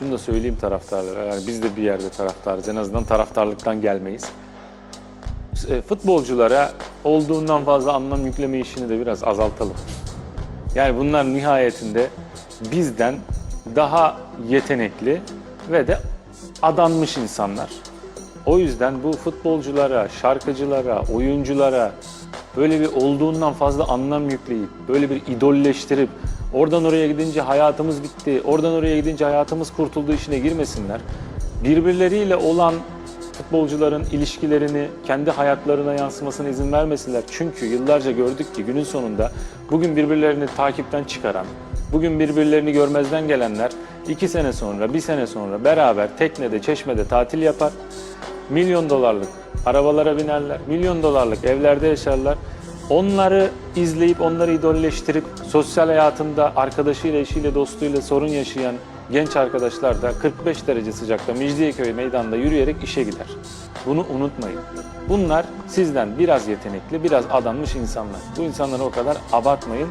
Şunu da söyleyeyim taraftarlara. Yani biz de bir yerde taraftarız. En azından taraftarlıktan gelmeyiz. E, Futbolculara olduğundan fazla anlam yükleme işini de biraz azaltalım. Yani bunlar nihayetinde bizden daha yetenekli ve de adanmış insanlar. O yüzden bu futbolculara, şarkıcılara, oyunculara böyle bir olduğundan fazla anlam yükleyip, böyle bir idolleştirip, oradan oraya gidince hayatımız bitti, oradan oraya gidince hayatımız kurtuldu işine girmesinler. Birbirleriyle olan futbolcuların ilişkilerini kendi hayatlarına yansımasına izin vermesinler. Çünkü yıllarca gördük ki günün sonunda bugün birbirlerini takipten çıkaran, bugün birbirlerini görmezden gelenler iki sene sonra, bir sene sonra beraber teknede, çeşmede tatil yapar. Milyon dolarlık arabalara binerler, milyon dolarlık evlerde yaşarlar. Onları izleyip, onları idolleştirip sosyal hayatında arkadaşıyla, eşiyle, dostuyla sorun yaşayan genç arkadaşlar da 45 derece sıcakta Mecidiyeköy meydanında yürüyerek işe gider. Bunu unutmayın. Bunlar sizden biraz yetenekli, biraz adanmış insanlar. Bu insanları o kadar abartmayın.